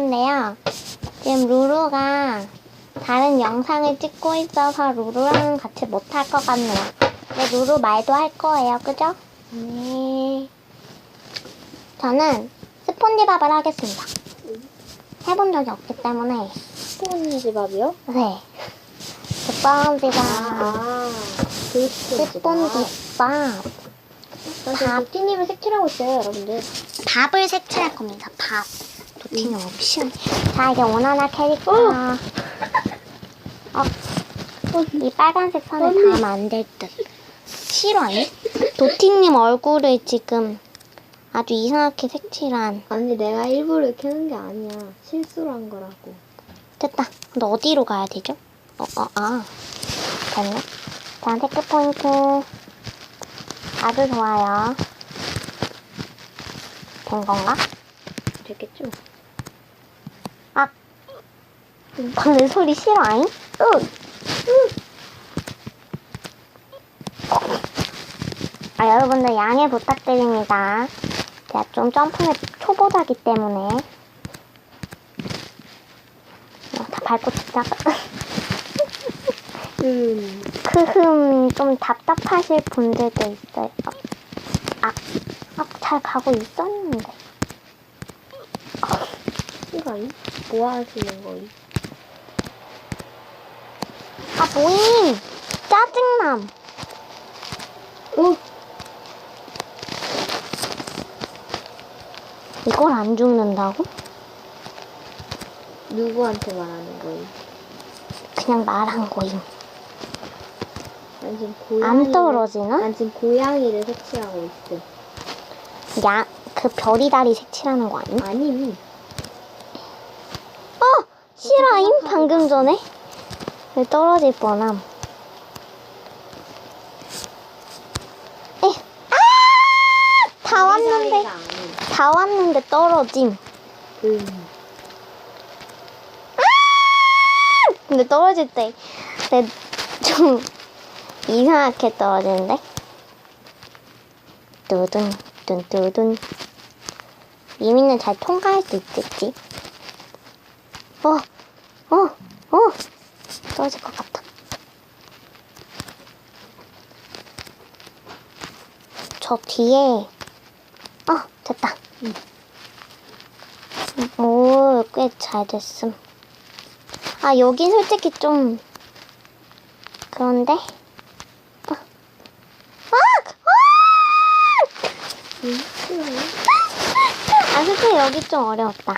건데요. 지금 루루가 다른 영상을 찍고 있어서 루루랑 같이 못 할 것 같네요. 근데 루루 말도 할 거예요. 그죠? 네. 저는 스폰지밥을 하겠습니다. 해본 적이 없기 때문에. 스폰지밥이요? 네. 스폰지밥. 아, 그 스폰지밥. 나 지금 도티님을 색칠하고 있어요, 여러분들. 밥을 색칠할 겁니다. 밥. 도티는 옵션. 자, 이제 원하나 캐릭터. 어. 이 빨간색 선을 언니. 닿으면 안될 듯. 싫어요? 도티님 얼굴을 지금 아주 이상하게 색칠한. 아니, 내가 일부러 켜는 게 아니야. 실수로 한 거라고. 됐다. 근데 어디로 가야 되죠? 어, 어, 아. 됐네. 자, 테크 포인트. 아주 좋아요. 된 건가? 됐겠죠? 아. 방금 소리 싫어잉? 으. 아, 여러분들 양해 부탁드립니다. 제가 좀 점프를 초보자기 때문에. 어, 다 밟고 진짜. 음. 크흠, 좀 답답하실 분들도 있어요. 아, 아, 잘 가고 있었는데. 시간? 뭐 하시는 거임? 아, 모임! 짜증남! 어? 이걸 안 죽는다고? 누구한테 말하는 거임? 그냥 말한 거임. 난 지금 고양이. 안 떨어지나? 난 지금 고양이를 색칠하고 있음. 야, 그 별이다리 색칠하는 거 아니? 아님. 어! 실화임? 방금 전에? 왜 떨어질 뻔함. 에, 아! 다 왔는데. 다 왔는데 떨어짐. 음. 근데 떨어질 때, 내, 좀, 이상하게 떨어지는데? 뚜둔, 뚜둔, 뚜둔. 이민은 잘 통과할 수 있겠지? 어, 어, 어! 떨어질 것 같다. 저 뒤에, 어, 됐다. 오, 꽤 잘 됐음. 아, 여긴 솔직히 좀, 그런데? 아, 아! 아! 아, 솔직히 여기 좀 어려웠다.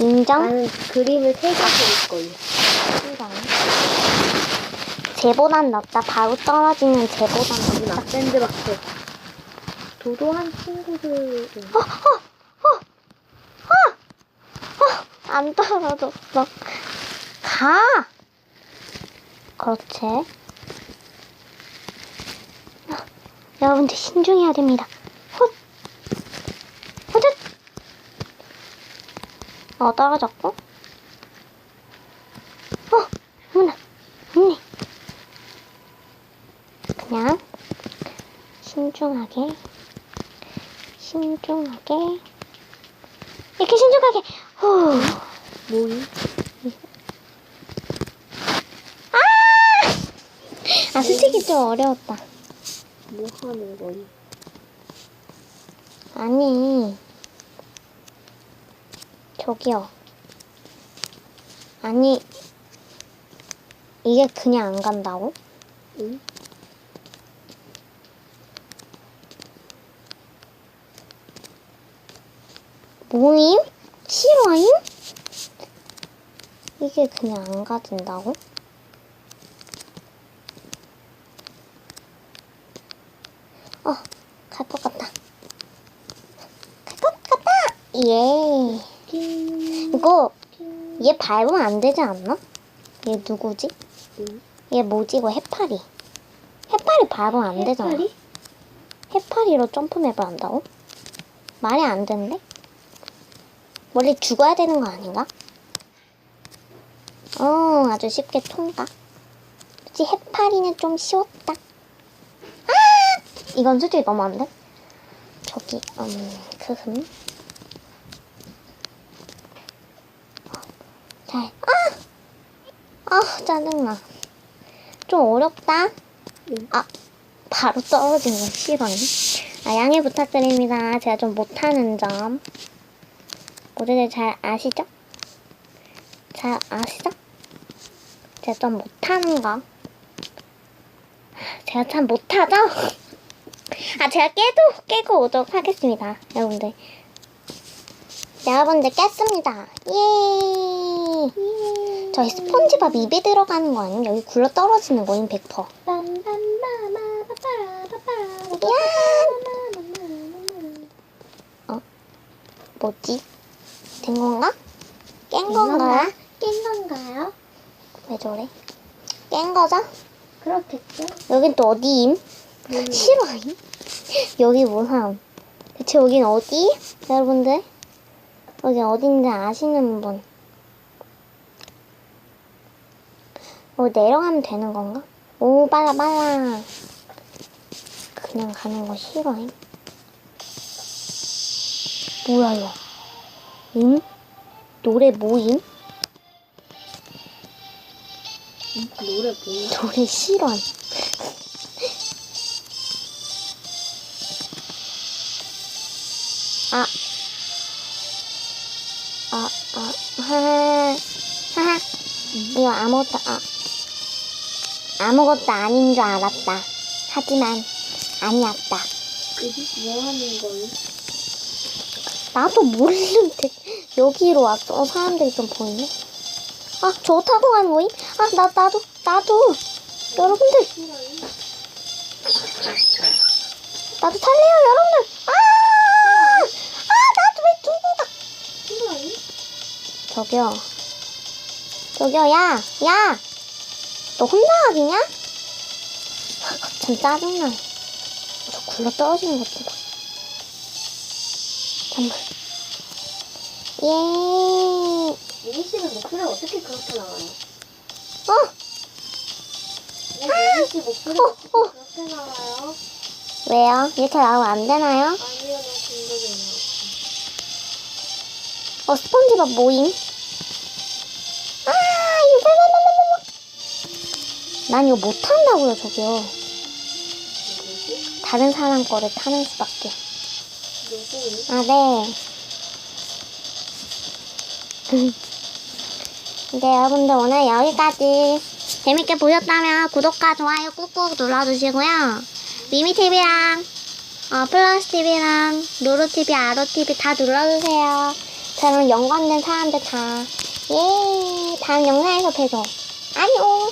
인정? 나는 그림을 세개 그릴 거 임. 인정. 쟤보단 낫다. 바로 떨어지는 쟤보단 여기 낫다. 막 샌드박스. 도도한 친구들은 어, 안 떨어졌어. 가! 그렇지. 아, 여러분들 신중해야 됩니다. 헛! 헛! 어, 떨어졌고. 어, 어머나. 언니. 그냥 신중하게, 신중하게, 이렇게 신중하게, 후. 뭐임? 아, 솔직히 좀 어려웠다. 뭐 하는 거임? 아니, 저기요. 아니, 이게 그냥 안 간다고? 응? 모임? 실화임? 이게 그냥 안 가진다고? 어, 갈 것 같다. 갈 것 같다! 예. 이거. 얘 밟으면 안 되지 않나? 얘 누구지? 응? 얘 뭐지? 이거 해파리. 해파리 밟으면 안 되잖아. 해파리? 해파리로 점프맵을 한다고? 말이 안 되는데? 원래 죽어야 되는 거 아닌가? 어, 아주 쉽게 통과. 솔직히 해파리는 좀 쉬웠다. 아! 이건 솔직히 너무 안 돼? 저기, 음, 크흠. 어, 잘. 아! 아, 짜증나. 좀 어렵다. 아, 바로 떨어진 건 싫어요. 아, 양해 부탁드립니다. 제가 좀 못하는 점. 모두들 잘 아시죠? 잘 아시죠? 제가 좀 못하는 거. 제가 참 못하죠? 아, 제가 깨도, 깨고 오도록 하겠습니다. 여러분들. 여러분들 깼습니다. 예! 저희 스폰지밥 입에 들어가는 거 아니면 여기 굴러 떨어지는 거임 100%. 뭐지? 된 건가? 깬 건가요? 깬 건가요? 왜 저래? 깬 거죠? 그렇겠죠. 여긴 또 어디임? 싫어임? 여기 뭐함? 대체 여긴 어디? 여러분들? 여기 어딘지 아시는 분? 어, 내려가면 되는 건가? 오, 빨라, 빨라. 그냥 가는 거 싫어임? 뭐야, 이거? 임? 노래 뭐임? 노래 보니 노래 싫어임. 아. 아, 아, 하하. 하하. 이거 아무것도, 아. 아무것도 아닌 줄 알았다. 하지만, 아니었다. 여기 뭐 하는 거예요? 나도 모르는데, 여기로 왔어. 어, 사람들이 좀 보이네. 아, 타고 가는 거임? 아, 나, 나도, 나도. 여러분들, 나도 탈래요, 여러분들. 아! 아, 나도 왜 가? 저기요. 저기요, 야, 야! 너 혼자 가기냐? 참 짜증나. 저 굴러 떨어지는 것도 봐. 잠깐. 예. 미니 씨는 목소리가 어떻게 그렇게 나와요? 어, 미니 씨 목소리가 어, 어. 그렇게 나와요? 왜요? 이렇게 나오면 안 되나요? 아니요, 나 중독이에요. 어, 스폰지밥 모임? 아, 이거 빨빨빨빨빨. 난 이거 못한다고요, 저기요. 다른 사람 거를 타는 수밖에. 아, 네. 네, 여러분들 오늘 여기까지 재밌게 보셨다면 구독과 좋아요 꾹꾹 눌러주시고요. 미미TV랑 어, 플러스TV랑 루루TV, 아로TV 다 눌러주세요. 저랑 연관된 사람들 다. 예, 다음 영상에서 뵈죠. 안녕!